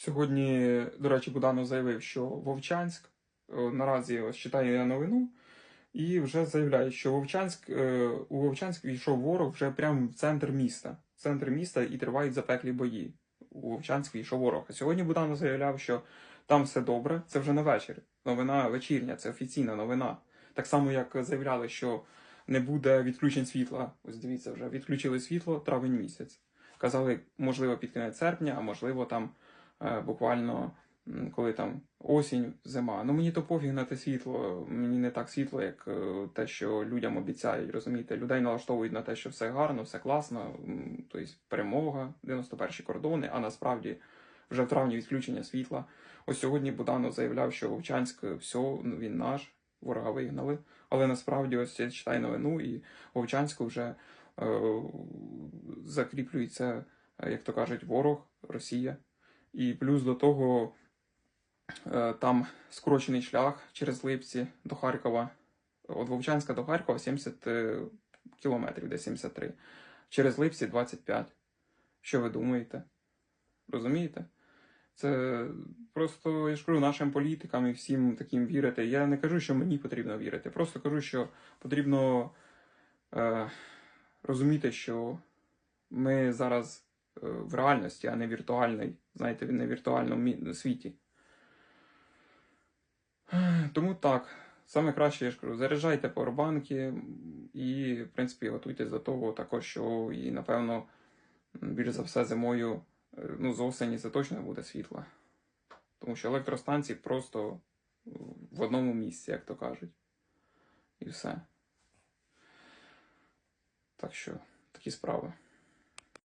Сьогодні, до речі, Буданов заявив, що Вовчанськ е, наразі читає новину і вже заявляє, що Вовчанськ, е, у Вовчанськ війшов ворог вже прямо в центр міста. В центр міста і тривають запеклі бої. У Вовчанськ війшов ворог. А сьогодні Буданов заявляв, що там все добре. Це вже на вечір. Новина вечірня, це офіційна новина. Так само, як заявляли, що не буде відключень світла. Ось дивіться, вже відключили світло травень місяць. Казали, можливо, під кінець серпня, а можливо, там буквально коли там осінь, зима. Ну мені то пофіг на те світло. Мені не так світло, як е, те, що людям обіцяють. Розумієте, людей налаштовують на те, що все гарно, все класно. Тобто перемога, 91-ті кордони, а насправді вже в травні відключення світла. Ось сьогодні Буданов заявляв, що Вовчанськ все, ну, він наш, ворога вигнали. Але насправді ось я читаю новину, і Вовчанську вже е, закріплюється, е, як то кажуть, ворог, Росія. І плюс до того е, там скорочений шлях через Липці до Харкова. От Вовчанська до Харкова 70 е, кілометрів, де 73. Через Липці 25. Що ви думаєте? Розумієте? Це просто я ж кажу нашим політикам і всім таким вірити. Я не кажу, що мені потрібно вірити. Просто кажу, що потрібно е, розуміти, що ми зараз в реальності, а не віртуальній, знаєте, не віртуальному мі- світі. Тому так, саме краще, я ж кажу, заряджайте пауербанки і, в принципі, готуйтесь до того також, що і, напевно, більш за все зимою, е, ну, з осені це точно буде світла. Тому що електростанції просто в одному місці, як то кажуть. І все. Так що, такі справи.